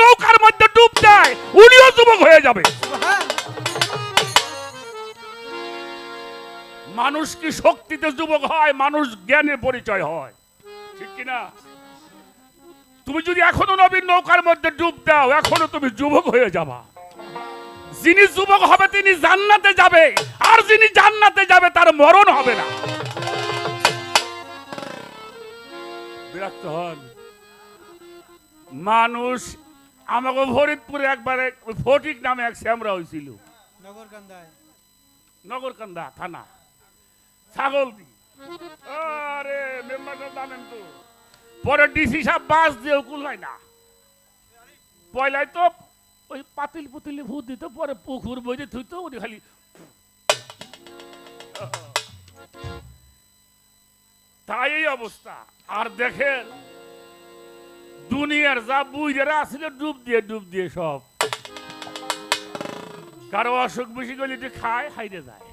নৌকার মধ্যে ডুব দেয় উনিও যুবক হয়ে যাবে। মানুষ কি শক্তিতে যুবক হয়? মানুষ জ্ঞানের পরিচয় হয়। ঠিক কি না? তুমি যদি এখনও নবীন নৌকার মধ্যে ডুব দাও, এখনও তুমি যুবক হয়ে যাবা। যিনি যুবক হবে, তিনি জান্নাতে যাবে। আর যিনি জান্নাতে যাবে, তার মরণ হবে না। বিরক্ত হন। মানুষ আমাকে ফরিদপুরে একবারে ওই ফটিক নামে এক শ্যামরা হয়েছিল। নগরকান্দা থানা। ছাগল দি। আরে মেম্বার জানেন তো। পরে ডিসি সাহেব বাস দিয়ে কুলাই না। পয়লায় তো ওই পাতিল পুতিলে ভূত দিত পরে পুকুর বইতে থুইত উনি খালি তাই এই অবস্থা। আর দেখেন দুনিয়ার যা বুঝেরা আসলে ডুব দিয়ে ডুব দিয়ে সব। কারও অসুখ বেশি গেলে একটু খায়, হাইরে যায়।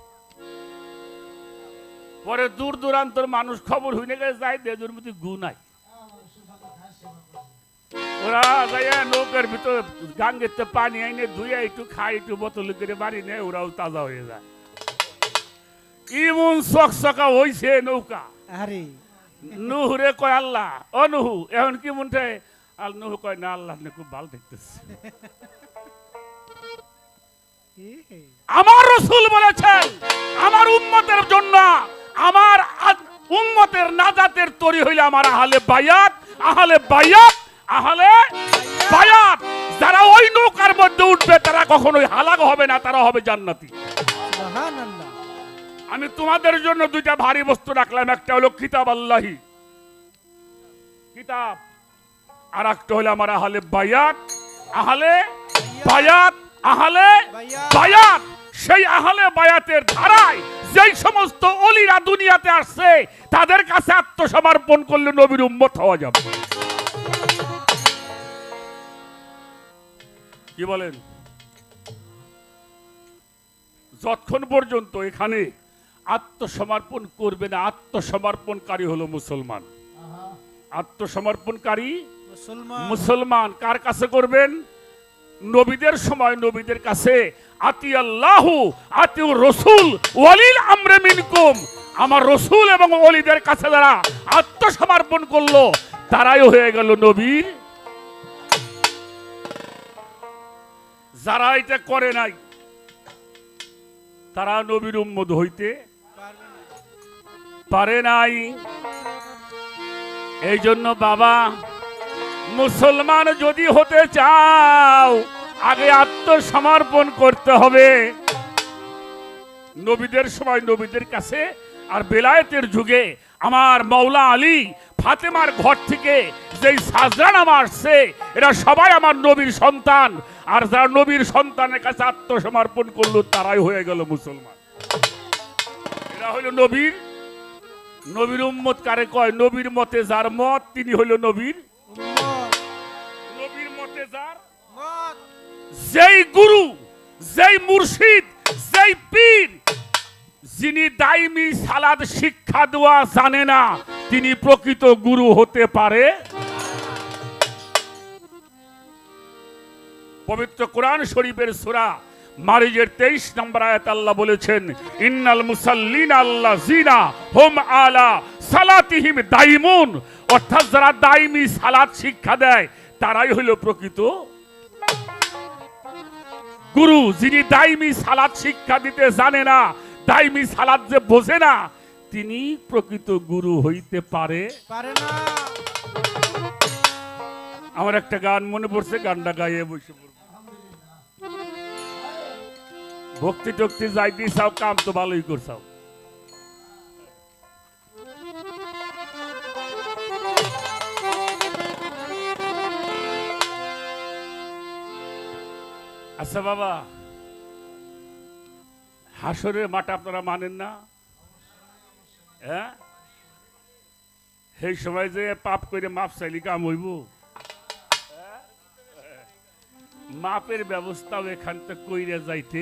পরে দূর দূরান্তর মানুষ খবর হইনে গেছে যায় দেজুর মধ্যে গু নাই। ওরা যাইয়া নৌকার ভিতর গাঙ্গেতে পানি আইনে ধুয়ে একটু খায়, একটু বোতল করে বাড়ি নেয়, ওরাও তাজা হয়ে যায়। ইমন চকচকা হইছে নৌকা। আরে। নুহুরে কয় আল্লাহ, ও নুহু, এখন কি মনটা আর নুহু কয়, না, আল্লাহ খুব ভালো দেখতেছে। আমার রসুল বলেছেন, আমার উম্মতের জন্য, আমার উম্মতের নাজাতের তরি হইলে আমার আহলে বায়াত আহলে বায়াত আহলে বায়াত। যারা ওই নৌকার মধ্যে উঠবে, তারা কখনোই হালাক হবে না, তারা হবে জান্নাতি। সুবহানাল্লাহ। আমি তোমাদের জন্য দুইটা ভারী বস্তু রাখলাম। একটা হলো কিতাব আল্লাহি। কিতাব। আর একটা হলো আমার আহলে বায়াত। আহলে বায়াত আহলে বায়াত। সেই আহলে বায়াতের ধারায় যেই সমস্ত অলিরা দুনিয়াতে আসছে, তাদের কাছে আত্মসমর্পণ করলে নবীর উম্মত হওয়া যাবে। কি বলেন? যতক্ষণ পর্যন্ত এখানে আত্মসমর্পণ করবে না আত্মসমর্পণকারী হলো মুসলমান। আত্মসমর্পণকারী মুসলমান। মুসলমান কার কাছে করবেন? নবীদের সময় নবীদের কাছে আতি আল্লাহ আতি রসুল ওয়ালিল আমরে মিনকুম। আমার রসুল এবং ওলিদের কাছে যারা আত্মসমর্পণ করল তারাই হয়ে গেল নবীর যারা এটা করে নাই তারা নবীর উম্মদ হইতে। পারে নাই। এই জন্য বাবা, মুসলমান যদি হতে চাও, আগে আত্মসমর্পণ করতে হবে। নবীদের সময় নবীদের কাছে আর বেলায়েতের যুগে আমার মৌলা আলী ফাতেমার ঘর থেকে যেই সাজরা নামা আসছে, এরা সবাই আমার নবীর সন্তান। আর যারা নবীর সন্তানের কাছে আত্মসমর্পণ করল, তারাই হয়ে গেল মুসলমান। এরা হলো নবীর নবীর উম্মত কারে কয়? নবীর মতে যার মত তিনি হইল নবীর নবীর মতে যার মত, যেই গুরু যেই মুর্শিদ যেই পীর যিনি দাইমি সালাদ শিক্ষা দেওয়া জানে না তিনি প্রকৃত গুরু হতে পারে। পবিত্র কোরআন শরীফের সূরা মারিজের তেইশ নম্বর আয়াত আল্লাহ বলেছেন ইন্নাল মুসাল্লিন আল্লাহ জিনা হোম আলা সালাতিহিম দাইমুন। অর্থাৎ যারা দাইমি সালাত শিক্ষা দেয় তারাই হইল প্রকৃত গুরু। যিনি দাইমি সালাদ শিক্ষা দিতে জানে না দাইমি সালাদ যে বোঝে না তিনি প্রকৃত গুরু হইতে পারে। পারে না। আমার একটা গান মনে পড়ছে গানটা গাইয়ে বসে ভক্তি টক্তি যাইতে চাও, কাম তো ভালোই করছাও। আচ্ছা বাবা, হাসরের মাটা আপনারা মানেন না? হ্যাঁ? সেই সময় যে পাপ করে মাপ চাইলি কাম হইব। মাপের ব্যবস্থাও এখান থেকে কইরে যাইতে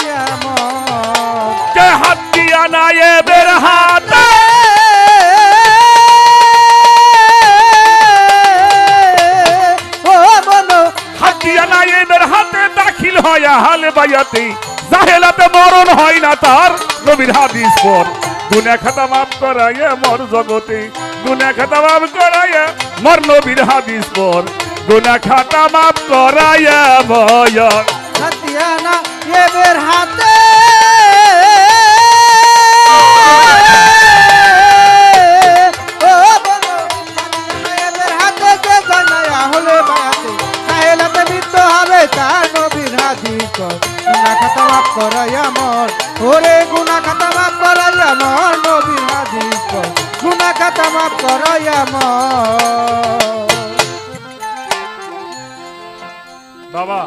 নায়েবের হাতে। ও হাত দিয়া নায়েবের হাতে দাখিল হয় হালে বাইয়াতে জাহেলাতে মরণ হয় না তার। নবীর হাদিস পর। দুনিয়া খাতা মাফ করাইয়া মর জগতে। দুনিয়া খাতা মাফ করাইয়া মর নবীর হাদিস পর। গুনা খাতা মাফ করাইয়া ভয়। হাতিয়ানা এবের হাতে। গুনা খাতা মাফ করাইয়া মর নবী হাদিস গুনা খাতা মাফ করাইয়া মর বাবা